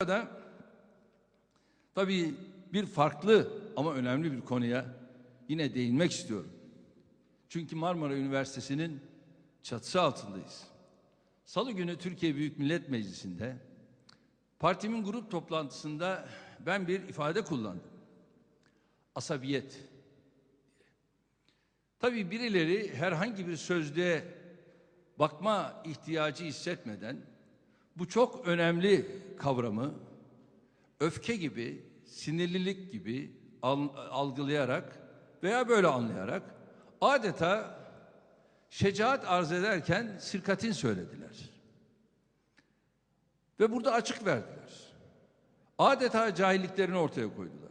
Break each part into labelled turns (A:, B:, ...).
A: Burada tabii bir farklı ama önemli bir konuya yine değinmek istiyorum. Çünkü Marmara Üniversitesi'nin çatısı altındayız. Salı günü Türkiye Büyük Millet Meclisi'nde partimin grup toplantısında ben bir ifade kullandım. Asabiyet. Tabii birileri herhangi bir sözlüğe bakma ihtiyacı hissetmeden bu çok önemli kavramı öfke gibi, sinirlilik gibi al- algılayarak veya böyle anlayarak adeta şecaat arz ederken sirkatin söylediler. Ve burada açık verdiler. Adeta cahilliklerini ortaya koydular.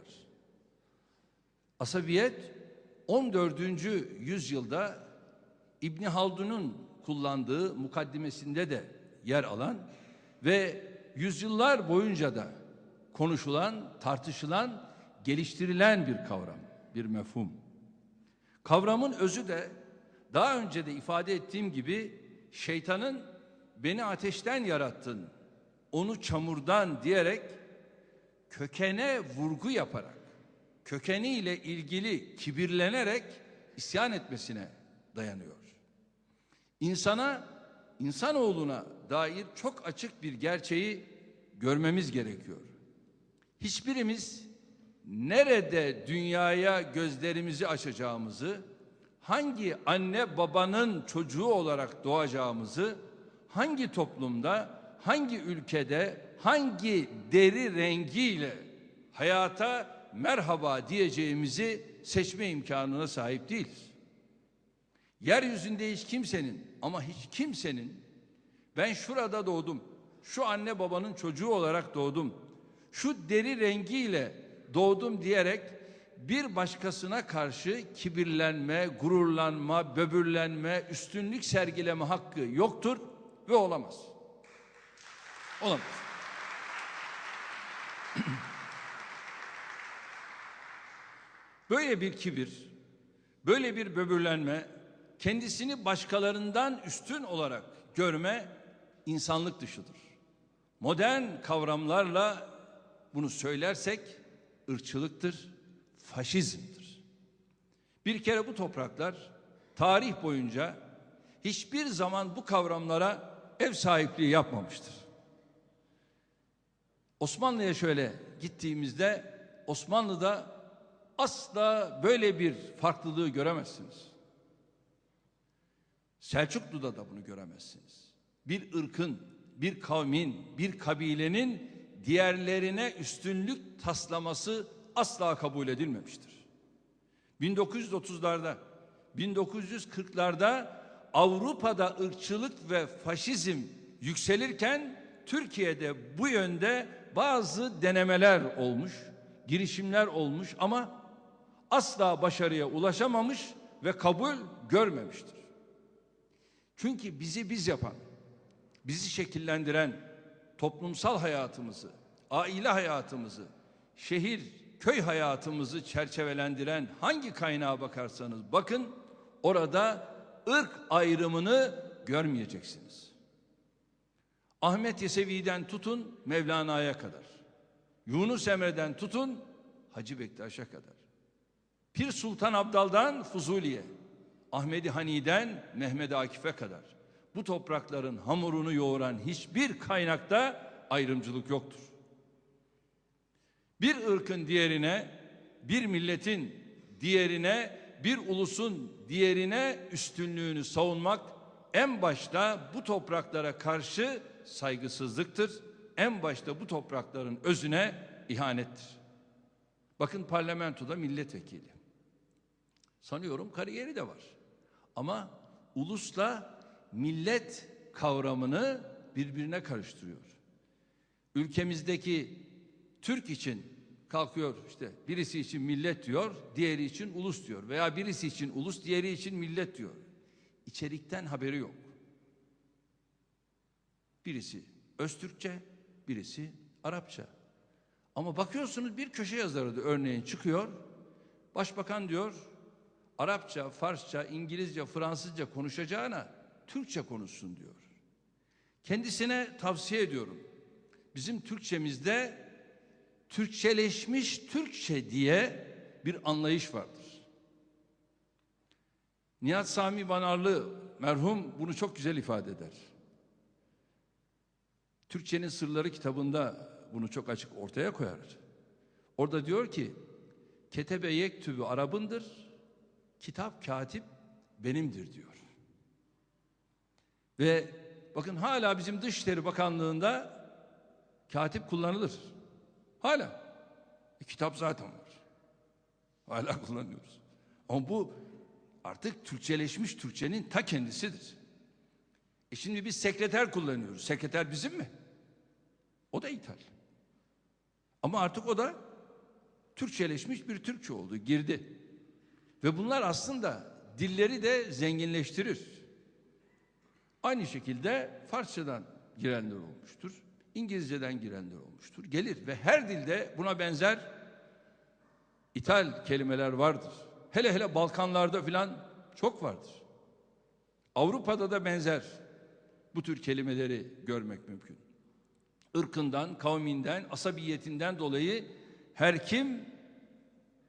A: Asabiyet 14. yüzyılda İbni Haldun'un kullandığı mukaddimesinde de yer alan ve yüzyıllar boyunca da konuşulan, tartışılan, geliştirilen bir kavram, bir mefhum. Kavramın özü de daha önce de ifade ettiğim gibi şeytanın beni ateşten yarattın, onu çamurdan diyerek kökene vurgu yaparak, kökeniyle ilgili kibirlenerek isyan etmesine dayanıyor. İnsana, insanoğluna dair çok açık bir gerçeği görmemiz gerekiyor. Hiçbirimiz nerede dünyaya gözlerimizi açacağımızı, hangi anne babanın çocuğu olarak doğacağımızı, hangi toplumda, hangi ülkede, hangi deri rengiyle hayata merhaba diyeceğimizi seçme imkanına sahip değiliz. Yeryüzünde hiç kimsenin ama hiç kimsenin ben şurada doğdum, şu anne babanın çocuğu olarak doğdum, şu deri rengiyle doğdum diyerek bir başkasına karşı kibirlenme, gururlanma, böbürlenme, üstünlük sergileme hakkı yoktur ve olamaz. Olamaz. Böyle bir kibir, böyle bir böbürlenme, kendisini başkalarından üstün olarak görme insanlık dışıdır. Modern kavramlarla bunu söylersek ırkçılıktır, faşizmdir. Bir kere bu topraklar tarih boyunca hiçbir zaman bu kavramlara ev sahipliği yapmamıştır. Osmanlı'ya şöyle gittiğimizde Osmanlı'da asla böyle bir farklılığı göremezsiniz. Selçuklu'da da bunu göremezsiniz. Bir ırkın, bir kavmin, bir kabilenin diğerlerine üstünlük taslaması asla kabul edilmemiştir. 1930'larda, 1940'larda Avrupa'da ırkçılık ve faşizm yükselirken Türkiye'de bu yönde bazı denemeler olmuş, girişimler olmuş ama asla başarıya ulaşamamış ve kabul görmemiştir. Çünkü bizi biz yapan, bizi şekillendiren toplumsal hayatımızı, aile hayatımızı, şehir, köy hayatımızı çerçevelendiren hangi kaynağa bakarsanız bakın orada ırk ayrımını görmeyeceksiniz. Ahmet Yesevi'den tutun Mevlana'ya kadar. Yunus Emre'den tutun Hacı Bektaş'a kadar. Pir Sultan Abdal'dan Fuzuli'ye, Ahmedi Hani'den Mehmet Akif'e kadar bu toprakların hamurunu yoğuran hiçbir kaynakta ayrımcılık yoktur. Bir ırkın diğerine, bir milletin diğerine, bir ulusun diğerine üstünlüğünü savunmak en başta bu topraklara karşı saygısızlıktır. En başta bu toprakların özüne ihanettir. Bakın parlamentoda milletvekili. Sanıyorum kariyeri de var. Ama ulusla millet kavramını birbirine karıştırıyor. Ülkemizdeki Türk için kalkıyor işte birisi için millet diyor, diğeri için ulus diyor veya birisi için ulus, diğeri için millet diyor. İçerikten haberi yok. Birisi Öztürkçe, birisi Arapça. Ama bakıyorsunuz bir köşe yazarı da örneğin çıkıyor. Başbakan diyor Arapça, Farsça, İngilizce, Fransızca konuşacağına Türkçe konuşsun diyor. Kendisine tavsiye ediyorum. Bizim Türkçemizde Türkçeleşmiş Türkçe diye bir anlayış vardır. Nihat Sami Banarlı merhum bunu çok güzel ifade eder. Türkçenin Sırları kitabında bunu çok açık ortaya koyar. Orada diyor ki ketebe yektübü Arabındır, kitap katip benimdir diyor. Ve bakın hala bizim Dışişleri Bakanlığı'nda katip kullanılır. Hala. E, kitap zaten var. Hala kullanıyoruz. Ama bu artık Türkçeleşmiş Türkçenin ta kendisidir. E şimdi biz sekreter kullanıyoruz. Sekreter bizim mi? O da ithal. Ama artık o da Türkçeleşmiş bir Türkçe oldu, girdi. Ve bunlar aslında dilleri de zenginleştirir. Aynı şekilde Farsçadan girenler olmuştur. İngilizceden girenler olmuştur. Gelir ve her dilde buna benzer ithal kelimeler vardır. Hele hele Balkanlarda filan çok vardır. Avrupa'da da benzer bu tür kelimeleri görmek mümkün. Irkından, kavminden, asabiyetinden dolayı her kim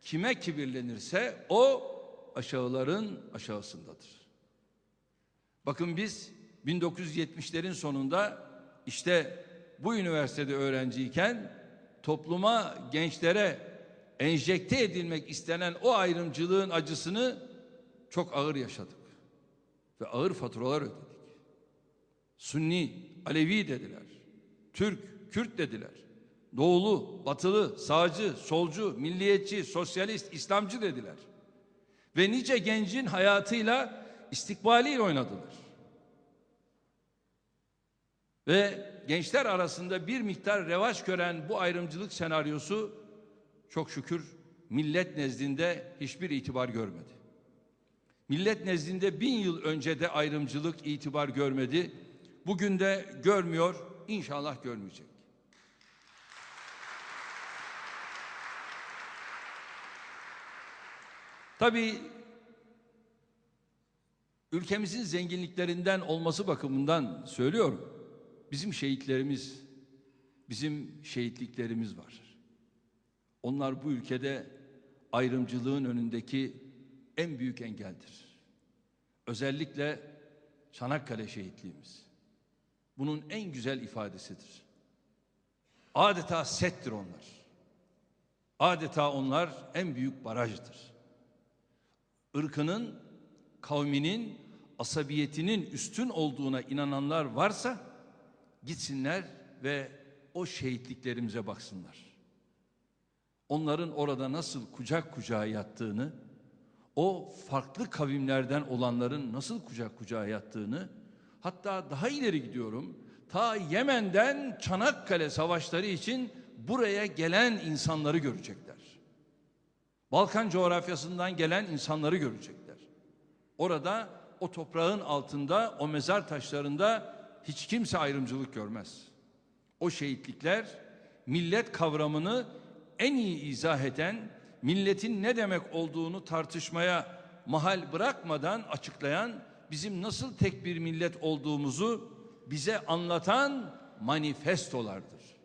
A: kime kibirlenirse o aşağıların aşağısındadır. Bakın biz 1970'lerin sonunda işte bu üniversitede öğrenciyken topluma, gençlere enjekte edilmek istenen o ayrımcılığın acısını çok ağır yaşadık. Ve ağır faturalar ödedik. Sunni, Alevi dediler. Türk, Kürt dediler. Doğulu, batılı, sağcı, solcu, milliyetçi, sosyalist, İslamcı dediler. Ve nice gencin hayatıyla, istikbaliyle oynadılar. Ve gençler arasında bir miktar revaç gören bu ayrımcılık senaryosu çok şükür millet nezdinde hiçbir itibar görmedi. Millet nezdinde bin yıl önce de ayrımcılık itibar görmedi. Bugün de görmüyor, inşallah görmeyecek. Tabii ülkemizin zenginliklerinden olması bakımından söylüyorum. Bizim şehitlerimiz, bizim şehitliklerimiz var. Onlar bu ülkede ayrımcılığın önündeki en büyük engeldir. Özellikle Çanakkale şehitliğimiz. Bunun en güzel ifadesidir. Adeta settir onlar. Adeta onlar en büyük barajdır. Irkının, kavminin, asabiyetinin üstün olduğuna inananlar varsa gitsinler ve o şehitliklerimize baksınlar. Onların orada nasıl kucak kucağa yattığını, o farklı kavimlerden olanların nasıl kucak kucağa yattığını, hatta daha ileri gidiyorum, ta Yemen'den Çanakkale savaşları için buraya gelen insanları görecekler. Balkan coğrafyasından gelen insanları görecekler. Orada o toprağın altında, o mezar taşlarında hiç kimse ayrımcılık görmez. O şehitlikler millet kavramını en iyi izah eden, milletin ne demek olduğunu tartışmaya mahal bırakmadan açıklayan, bizim nasıl tek bir millet olduğumuzu bize anlatan manifestolardır.